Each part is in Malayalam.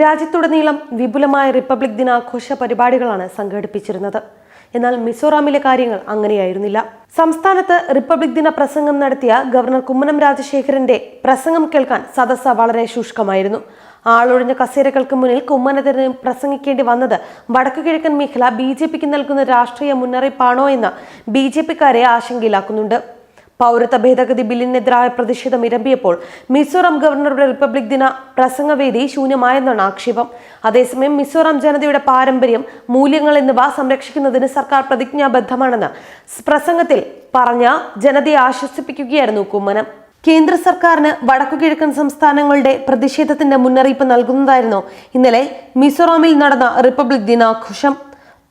രാജ്യത്തുടനീളം വിപുലമായ റിപ്പബ്ലിക് ദിനാഘോഷ പരിപാടികളാണ് സംഘടിപ്പിച്ചിരുന്നത്. എന്നാൽ മിസോറാമിലെ കാര്യങ്ങൾ അങ്ങനെയായിരുന്നില്ല. സംസ്ഥാനത്ത് റിപ്പബ്ലിക് ദിന പ്രസംഗം നടത്തിയ ഗവർണർ കുമ്മനം രാജശേഖരന്റെ പ്രസംഗം കേൾക്കാൻ സദസ്സ വളരെ ശുഷ്കമായിരുന്നു. ആളൊഴിഞ്ഞ കസേരകൾക്ക് മുന്നിൽ കുമ്മനത്തിന് പ്രസംഗിക്കേണ്ടി വന്നത് വടക്കുകിഴക്കൻ മേഖല ബി ജെ പിക്ക് നൽകുന്ന രാഷ്ട്രീയ മുന്നറിയിപ്പാണോ എന്ന് ബി ജെ പിക്കാരെ ആശങ്കയിലാക്കുന്നുണ്ട്. പൗരത്വ ഭേദഗതി ബില്ലിനെതിരായ പ്രതിഷേധം ഇരമ്പിയപ്പോൾ മിസോറാം ഗവർണറുടെ റിപ്പബ്ലിക് ദിന പ്രസംഗവേദി ശൂന്യമായെന്നാണ് ആക്ഷേപം. അതേസമയം മിസോറാം ജനതയുടെ പാരമ്പര്യം മൂല്യങ്ങൾ എന്നിവ സംരക്ഷിക്കുന്നതിന് സർക്കാർ പ്രതിജ്ഞാബദ്ധമാണെന്ന് പ്രസംഗത്തിൽ പറഞ്ഞ ജനതയെ ആശ്വസിപ്പിക്കുകയായിരുന്നു കുമ്മനം. കേന്ദ്ര സർക്കാരിന് വടക്കുകിഴക്കൻ സംസ്ഥാനങ്ങളുടെ പ്രതിഷേധത്തിന്റെ മുന്നറിയിപ്പ് നൽകുന്നതായിരുന്നു ഇന്നലെ മിസോറാമിൽ നടന്ന റിപ്പബ്ലിക് ദിനാഘോഷം.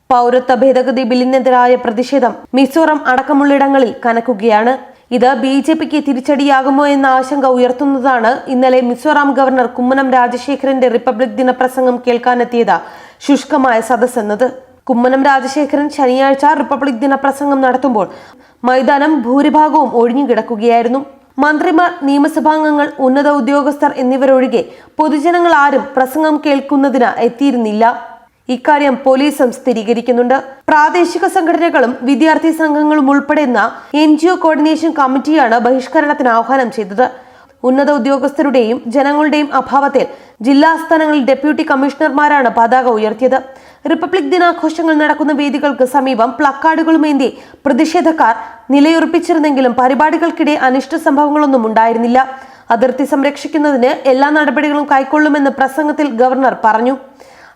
പൗരത്വ ഭേദഗതി ബില്ലിനെതിരായ പ്രതിഷേധം മിസോറാം അടക്കമുള്ളിടങ്ങളിൽ കനക്കുകയാണ്. ഇത് ബി ജെ പിക്ക് തിരിച്ചടിയാകുമോ എന്ന ആശങ്ക ഉയർത്തുന്നതാണ് ഇന്നലെ മിസോറാം ഗവർണർ കുമ്മനം രാജശേഖരന്റെ റിപ്പബ്ലിക് ദിന പ്രസംഗം കേൾക്കാനെത്തിയത് ശുഷ്കമായ സദസ് എന്നത് കുമ്മനം രാജശേഖരൻ ശനിയാഴ്ച റിപ്പബ്ലിക് ദിന പ്രസംഗം നടത്തുമ്പോൾ മൈതാനം ഭൂരിഭാഗവും ഒഴിഞ്ഞുകിടക്കുകയായിരുന്നു മന്ത്രിമാർ നിയമസഭാംഗങ്ങൾ ഉന്നത ഉദ്യോഗസ്ഥർ എന്നിവരൊഴികെ പൊതുജനങ്ങൾ ആരും പ്രസംഗം കേൾക്കുന്നതിന് എത്തിയിരുന്നില്ല. ഇക്കാര്യം പോലീസും സ്ഥിരീകരിക്കുന്നുണ്ട്. പ്രാദേശിക സംഘടനകളും വിദ്യാർത്ഥി സംഘങ്ങളും ഉൾപ്പെടുന്ന എൻ ജി ഒ കോർഡിനേഷൻ കമ്മിറ്റിയാണ് ബഹിഷ്കരണത്തിന് ആഹ്വാനം ചെയ്തത്. ഉന്നത ഉദ്യോഗസ്ഥരുടെയും ജനങ്ങളുടെയും അഭാവത്തിൽ ജില്ലാ ആസ്ഥാനങ്ങളിൽ ഡെപ്യൂട്ടി കമ്മീഷണർമാരാണ് പതാക ഉയർത്തിയത്. റിപ്പബ്ലിക് ദിനാഘോഷങ്ങൾ നടക്കുന്ന വേദികൾക്ക് സമീപം പ്ലക്കാർഡുകളുമേന്തി പ്രതിഷേധക്കാർ നിലയുറപ്പിച്ചിരുന്നെങ്കിലും പരിപാടികൾക്കിടെ അനിഷ്ട സംഭവങ്ങളൊന്നും ഉണ്ടായിരുന്നില്ല. അതിർത്തി സംരക്ഷിക്കുന്നതിന് എല്ലാ നടപടികളും കൈക്കൊള്ളുമെന്ന് പ്രസംഗത്തിൽ ഗവർണർ പറഞ്ഞു.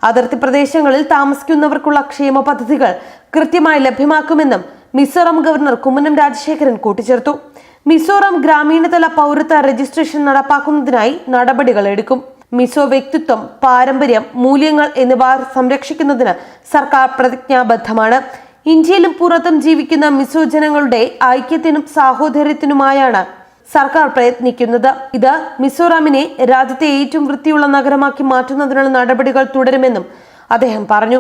അതിർത്തി പ്രദേശങ്ങളിൽ താമസിക്കുന്നവർക്കുള്ള ക്ഷേമ പദ്ധതികൾ കൃത്യമായി ലഭ്യമാക്കുമെന്നും മിസോറാം ഗവർണർ കുമ്മനം രാജശേഖരൻ കൂട്ടിച്ചേർത്തു. മിസോറാം ഗ്രാമീണതല പൗരത്വ രജിസ്ട്രേഷൻ നടപ്പാക്കുന്നതിനായി നടപടികൾ എടുക്കും. മിസോ വ്യക്തിത്വം പാരമ്പര്യം മൂല്യങ്ങൾ എന്നിവ സംരക്ഷിക്കുന്നതിന് സർക്കാർ പ്രതിജ്ഞാബദ്ധമാണ്. ഇന്ത്യയിലും പുറത്തും ജീവിക്കുന്ന മിസോ ജനങ്ങളുടെ ഐക്യത്തിനും സാഹോദര്യത്തിനുമായാണ് സർക്കാർ പ്രയത്നിക്കുന്നത്. ഇത് മിസോറാമിനെ രാജ്യത്തെ ഏറ്റവും വൃത്തിയുള്ള നഗരമാക്കി മാറ്റുന്നതിനുള്ള നടപടികൾ തുടരുമെന്നും അദ്ദേഹം പറഞ്ഞു.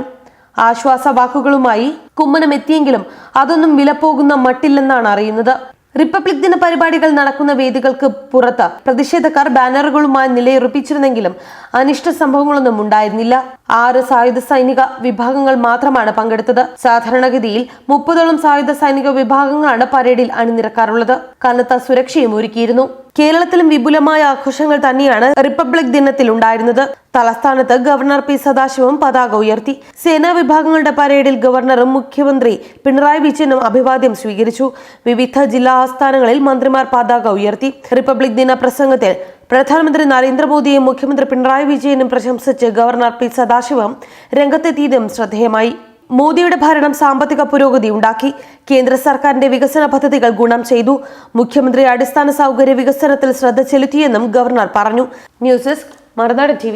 ആശ്വാസ വാക്കുകളുമായി കുമ്മനം എത്തിയെങ്കിലും അതൊന്നും വിലപ്പോകുന്ന മട്ടില്ലെന്നാണ് അറിയുന്നത്. റിപ്പബ്ലിക് ദിന പരിപാടികൾ നടക്കുന്ന വേദികൾക്ക് പുറത്ത് പ്രതിഷേധക്കാർ ബാനറുകളുമായി നിലയുറപ്പിച്ചിരുന്നെങ്കിലും അനിഷ്ട സംഭവങ്ങളൊന്നും ഉണ്ടായിരുന്നില്ല. ആറ് സായുധ സൈനിക വിഭാഗങ്ങൾ മാത്രമാണ് പങ്കെടുത്തത്. സാധാരണഗതിയിൽ മുപ്പതോളം സായുധ സൈനിക വിഭാഗങ്ങളാണ് പരേഡിൽ അണിനിരക്കാറുള്ളത്. കനത്ത സുരക്ഷയും ഒരുക്കിയിരുന്നു. കേരളത്തിലും വിപുലമായ ആഘോഷങ്ങൾ തന്നെയാണ് റിപ്പബ്ലിക് ദിനത്തിൽ ഉണ്ടായിരുന്നത് തലസ്ഥാനത്ത് ഗവർണർ പി സദാശിവം പതാക ഉയർത്തി. സേനാ വിഭാഗങ്ങളുടെ പരേഡിൽ ഗവർണറും മുഖ്യമന്ത്രി പിണറായി വിജയനും അഭിവാദ്യം സ്വീകരിച്ചു. വിവിധ ജില്ലാ ആസ്ഥാനങ്ങളിൽ മന്ത്രിമാർ പതാക ഉയർത്തി. റിപ്പബ്ലിക് ദിന പ്രസംഗത്തിൽ പ്രധാനമന്ത്രി നരേന്ദ്രമോദിയെയും മുഖ്യമന്ത്രി പിണറായി വിജയനും പ്രശംസിച്ച് ഗവർണർ പി സദാശിവം രംഗത്തെത്തിയതും ശ്രദ്ധേയമായി. മോദിയുടെ ഭരണം സാമ്പത്തിക പുരോഗതി ഉണ്ടാക്കി. കേന്ദ്ര സർക്കാരിന്റെ വികസന പദ്ധതികൾ ഗുണം ചെയ്തു. മുഖ്യമന്ത്രി അടിസ്ഥാന സൗകര്യ വികസനത്തിൽ ശ്രദ്ധ ചെലുത്തിയെന്നും ഗവർണർ പറഞ്ഞു. News desk Marunadu T